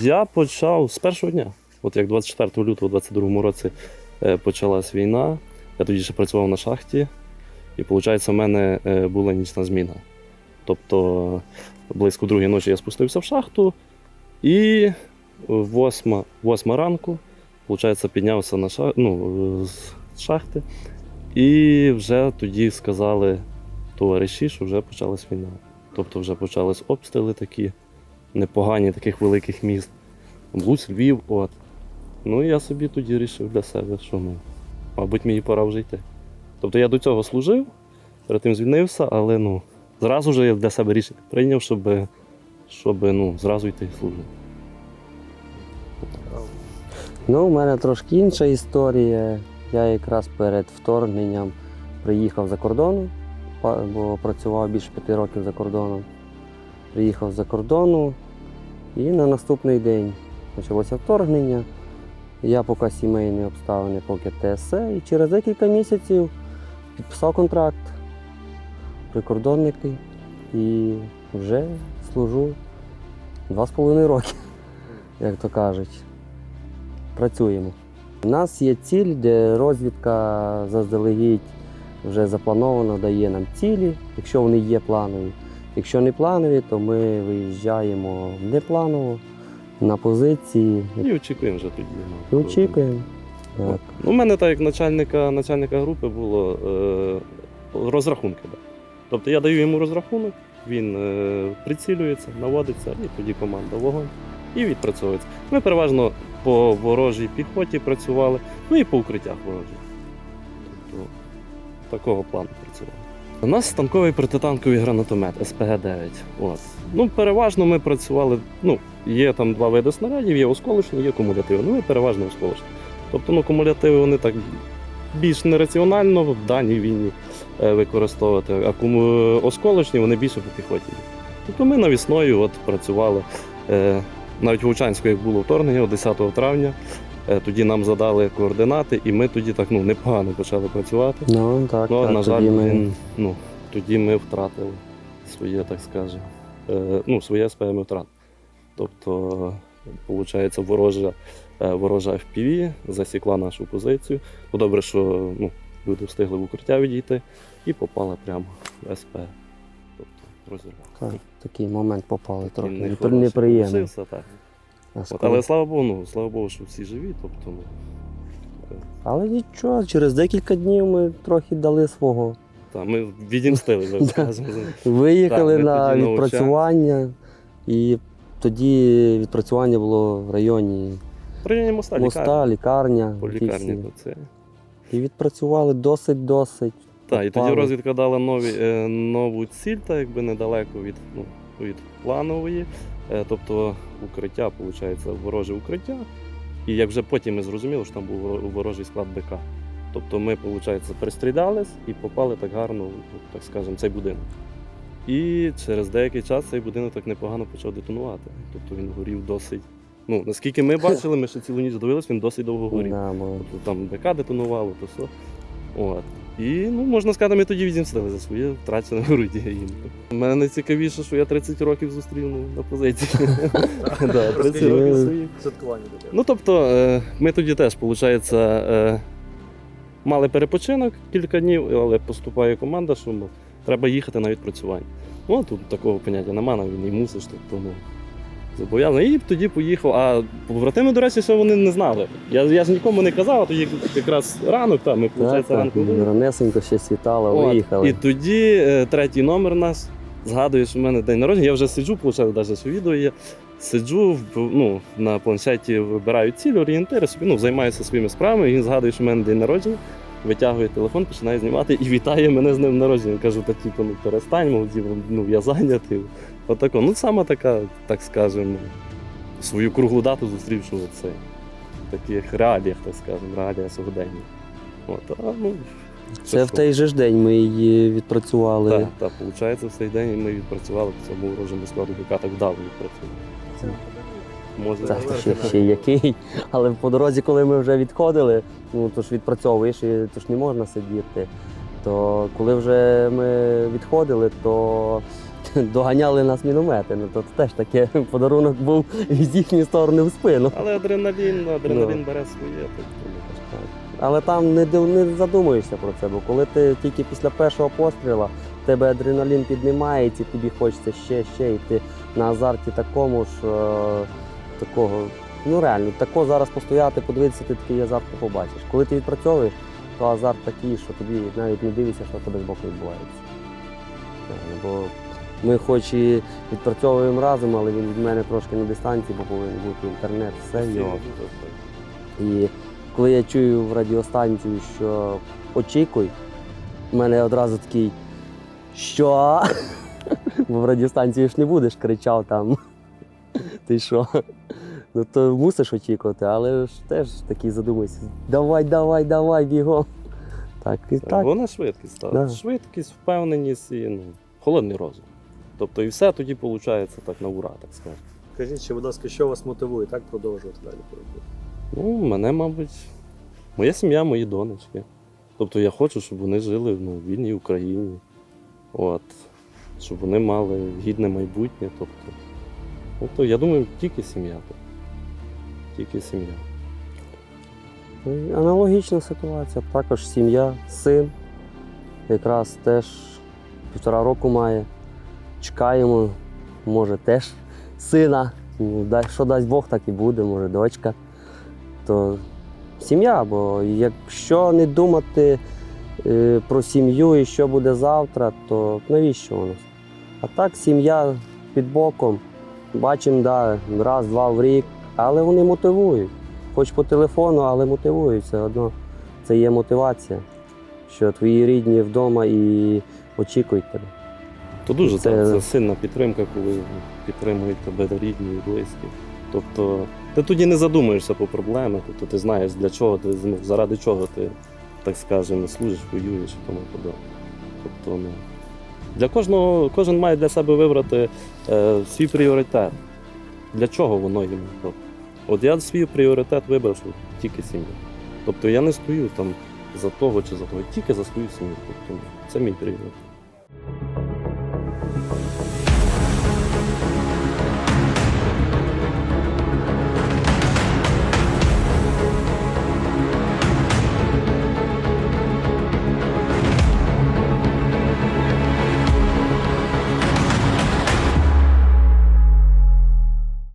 Я почав з першого дня. От як 24 лютого 22 році е, почалась війна, я тоді ще працював на шахті, і виходить, у мене е, була нічна зміна. Тобто близько другої ночі я спустився в шахту, і восьма, восьма ранку, виходить, піднявся на шах... ну, з шахти. І вже тоді сказали товариші, що вже почалась війна. Тобто вже почались обстріли такі непогані таких великих міст. Луць, Львів, от. Ну і я собі тоді вирішив для себе, що ну, мабуть, мені пора вже йти. Тобто я до цього служив, перед тим звільнився, але ну, зразу ж я для себе рішення прийняв, щоб, щоб ну, зразу йти служити. Ну, у мене трошки інша історія. Я якраз перед вторгненням приїхав за кордону, бо працював більше п'яти років за кордоном. Приїхав за кордону і на наступний день почалося вторгнення. Я поки сімейні обставини, поки ТСЕ, і через декілька місяців підписав контракт прикордонники і вже служу два з половиною роки, як то кажуть працюємо. У нас є ціль, де розвідка заздалегідь вже заплановано дає нам цілі, якщо вони є планові. Якщо не планові, то ми виїжджаємо непланово на позиції І очікуємо вже тоді. і ну, очікуємо. Так. Ну, у мене так як начальника, начальника групи було е, розрахунки. Да. Тобто я даю йому розрахунок, він е, прицілюється, наводиться, і тоді команда вогонь і відпрацьовується. Ми переважно по ворожій піхоті працювали, ну і по укриттях ворожих. Тобто такого плану працювали. У нас станковий протитанковий гранатомет СПГ-9. От. Ну, переважно ми працювали. Ну, є там два види снарядів, є осколочні, є кумулятивні. Ну, ми переважно осколочні. Тобто ну, кумулятиви вони так більш нераціонально в даній війні е, використовувати, а кому осколочні вони більше по піхоті. Тобто ми навісною от працювали. Е, навіть в Лучанську, як було вторгнення, 10 травня, тоді нам задали координати, і ми тоді так ну, непогано почали працювати. Ну, так, Ну, так, на жаль, тоді ми... він, ну, тоді ми втратили своє, так скажемо, е, ну, своє ми втратили. Тобто, виходить, ворожа, е, ворожа FPV засікла нашу позицію. Ну, добре, що ну, люди встигли в укриття відійти і попали прямо в СП. Тобто, розірвали. так, такий момент попали трохи. Такий От, але слава Богу, ну, слава Богу, що всі живі. Тобто, ну, Але нічого, через декілька днів ми трохи дали свого. та, ми відімстили, так скажемо. Виїхали на відпрацювання, і тоді відпрацювання було в районі В районі моста, лікарня. моста, лікарня. Лікарні це. І відпрацювали досить-досить. Так, і тоді розвідка дала нові, е, нову ціль, так якби недалеко від, ну, від планової. Е, тобто укриття, виходить, вороже укриття. І як вже потім ми зрозуміли, що там був ворожий склад БК. Тобто ми, виходить, пристрілялись і попали так гарно, так скажемо, цей будинок. І через деякий час цей будинок так непогано почав детонувати. Тобто він горів досить. Ну, наскільки ми бачили, ми ще цілу ніч дивились, він досить довго горів. Тобто там БК детонувало, то все. От. І, ну, можна сказати, ми тоді відімстили за своє втрачене груді. У мене найцікавіше, що я 30 років зустрів ну, на позиції. Да, 30 років своїх. Святкування таке. Ну, тобто, е, ми тоді теж, виходить, е, мали перепочинок кілька днів, але поступає команда, що треба їхати на відпрацювання. Ну, тут такого поняття немає, він і мусиш, тобто, ну, зобов'язаний. І тоді поїхав. А побратими, до речі, що вони не знали. Я, я ж нікому не казав, а тоді якраз ранок, там, ми, виходить, так, ранку виїхали. ранесенько ще світало, От, виїхали. І тоді е, третій номер нас згадує, що в мене день народження. Я вже сиджу, получаю навіть що відео є. Сиджу ну, на планшеті, вибираю ціль, орієнтири, собі ну, займаюся своїми справами. І він згадує, що в мене день народження, витягує телефон, починає знімати і вітає мене з ним народження. Кажу, та типу, ну перестань, мов, ну я зайнятий. Отако. Ну, саме така, так скажемо, свою круглу дату зустрівши це. В таких реаліях, так скажемо, реаліях сьогодення. От, а, ну, Це в той же ж день ми її відпрацювали. так, так, виходить, в цей день ми відпрацювали по цьому ворожому складу БК так вдало відпрацювали. Так, ще, ще який. Але по дорозі, коли ми вже відходили, ну то ж відпрацьовуєш, і то ж не можна сидіти. То коли вже ми відходили, то доганяли нас міномети. Ну, то теж таке подарунок був з їхньої сторони в спину. Але адреналін, адреналін Ну. бере своє, ну, Так. Але там не, не задумуєшся про це, бо коли ти тільки після першого постріла тебе адреналін піднімається, тобі хочеться ще, ще, і ти на азарті такому ж е, такого. Ну реально, тако зараз постояти, подивитися, ти такий азарт не побачиш. Коли ти відпрацьовуєш, то азарт такий, що тобі навіть не дивишся, що в тебе збоку відбувається. Бо ми хоч і відпрацьовуємо разом, але він від мене трошки на дистанції, бо повинен бути інтернет, все його. І коли я чую в радіостанцію, що очікуй, в мене одразу такий, що? Бо в радіостанції ж не будеш кричав там. Ти що? Ну то мусиш очікувати, але ж теж такий задумайся. Давай, давай, давай, бігом. Так, і так. Вона швидкість, так. Да. Швидкість, впевненість і ну, холодний розум. Тобто і все тоді виходить так на ура, так скажемо. Скажіть, ще, будь ласка, що вас мотивує так продовжувати далі боротьбу? Ну, мене, мабуть, моя сім'я, мої донечки. Тобто я хочу, щоб вони жили ну, в вільній Україні. От. Щоб вони мали гідне майбутнє. Тобто, тобто я думаю, тільки сім'я. Тільки сім'я. Аналогічна ситуація. Також сім'я, син. Якраз теж півтора року має. Чекаємо, може теж сина. Ну, Що дасть Бог, так і буде, може дочка. То сім'я, бо якщо не думати е, про сім'ю і що буде завтра, то навіщо нас? А так, сім'я під боком. Бачимо, да, раз, два в рік, але вони мотивують хоч по телефону, але мотивують все одно. Це є мотивація, що твої рідні вдома і очікують тебе. То дуже Це- це... Сильна підтримка, коли підтримують тебе рідні і близькі. Тобто ти тоді не задумуєшся по проблемах, тобто ти знаєш, для чого ти ну, заради чого ти, так скажемо, служиш, воюєш і тому подобне. Тобто, ну, для кожного, кожен має для себе вибрати е, свій пріоритет. Для чого воно йому? От я свій пріоритет вибрав, що тільки сім'я. Тобто я не стою там за того чи за того, тільки за свою сім'ю. Тобто, це мій пріоритет.